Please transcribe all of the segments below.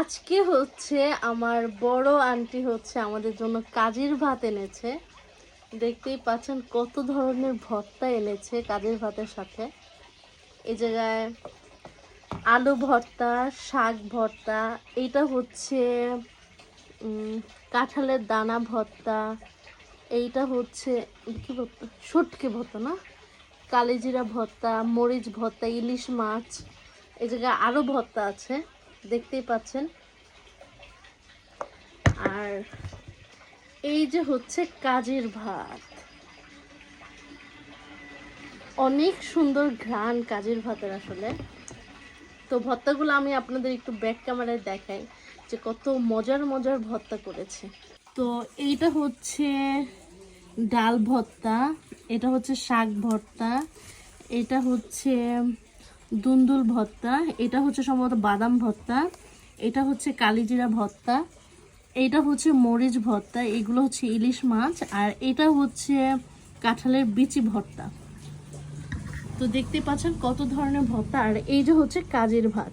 আজকে হচ্ছে আমার বড় আন্টি হচ্ছে আমাদের জন্য কাজের ভাত এনেছে। দেখতেই পাচ্ছেন কত ধরনের ভর্তা এনেছে কাজের ভাতের সাথে। এই জায়গায় আলু ভর্তা, শাক ভর্তা এইটা হচ্ছে কাঁঠালের দানা ভর্তা, এইটা হচ্ছে কী ভর্তা? শুটকি ভর্তা না? কালিজিরা ভর্তা, মরিচ ভর্তা, ইলিশ মাছ, এই জায়গায় আরও ভর্তা আছে। দেখতেই পাচ্ছেন। আর এই যে হচ্ছে কাজের ভাত। অনেক সুন্দর ঘ্রাণ কাজের ভাতের আসলে। তো ভর্তাগুলো আমি আপনাদের একটু ব্যাক ক্যামেরায় দেখাই যে কত মজার মজার ভর্তা করেছে। তো এইটা হচ্ছে ডাল ভর্তা, এটা হচ্ছে শাক ভর্তা, এটা হচ্ছে দুন্দুল ভর্তা এটা হচ্ছে সম্ভবত বাদাম ভর্তা এটা হচ্ছে কালিজিরা ভর্তা এটা হচ্ছে মরিচ ভর্তা এগুলো হচ্ছে ইলিশ মাছ, আর এটা হচ্ছে কাঁঠালের বিচি ভর্তা তো দেখতে পাচ্ছেন কত ধরনের ভর্তা আর এই যে হচ্ছে কাজের ভাত।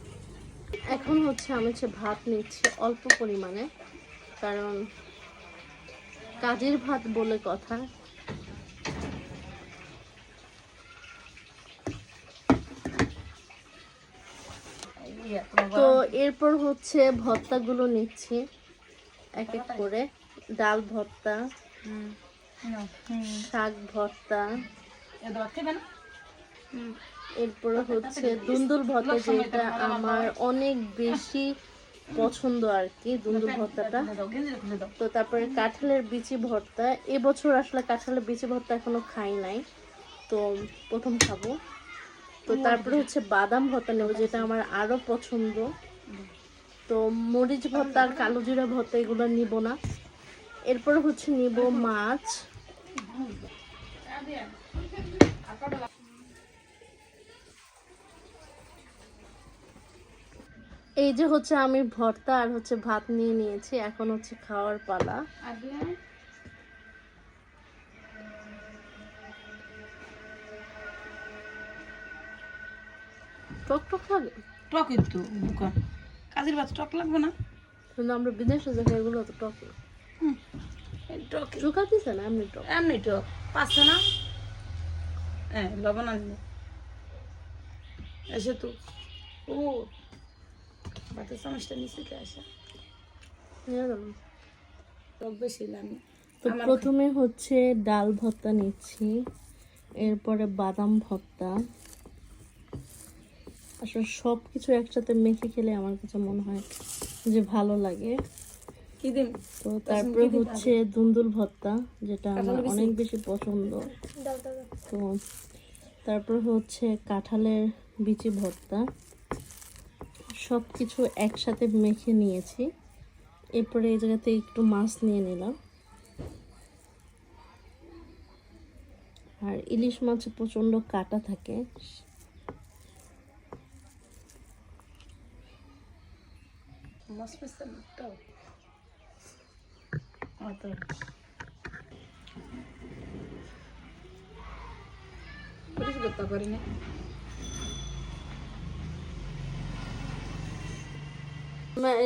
এখন হচ্ছে আমি হচ্ছে ভাত নিচ্ছি অল্প পরিমাণে, কারণ কাজের ভাত বলে কথা। তো এরপর হচ্ছে ভর্তাগুলো নিচ্ছি। এক এক করে ডাল ভর্তা, শাক ভর্তা। এরপরে হচ্ছে দুন্দুল ভর্তা যেটা আমার অনেক বেশি পছন্দ আর কি, দুন্দুল ভর্তাটা। তো তারপরে কাঁঠালের বিচি ভর্তা। এবছর আসলে কাঁঠালের বিচি ভর্তা এখনও খাই নাই। তো প্রথম খাব। তো তারপরে হচ্ছে বাদাম ভর্তা নেব যেটা আমার আরও পছন্দ। তো মরিচ ভর্তা আর কালো জিরা ভর্তা এগুলো নিব না। এরপরে হচ্ছে নিব মাছ। এই যে হচ্ছে আমি ভর্তা আর হচ্ছে ভাত নিয়ে নিয়েছি এখন হচ্ছে খাওয়ার পালা। টক টক লাগে? টক কিন্তু বুকা কাজের বাচ্চা টক লাগবে না? কিন্তু আমরা বিদেশে দেখি এগুলো তো টক টক। চুকা দিছে না? এমনি টক। এমনি টক। পাচ্ছে না? হ্যাঁ লবণ আসবে এসে তো ও ভাতের চামচটা নিচে কে আসে? টক বেশি লাগে। তো প্রথমে হচ্ছে ডাল ভর্তা নিচ্ছি এরপরে বাদাম ভর্তা। আসলে সব কিছু একসাথে মেখে খেলে আমার কাছে মনে হয় যে ভালো লাগে। তো তারপরে হচ্ছে দুন্দুল ভর্তা যেটা আমার অনেক বেশি পছন্দ। তো তারপর হচ্ছে কাঁঠালের বিচি ভর্তা। সব কিছু একসাথে মেখে নিয়েছি। এরপরে এই জায়গাতে একটু মাছ নিয়ে নিলাম। আর ইলিশ মাছ প্রচণ্ড কাটা থাকে। মাছ পেছে না টক অত পরিষ্কার করি না মা-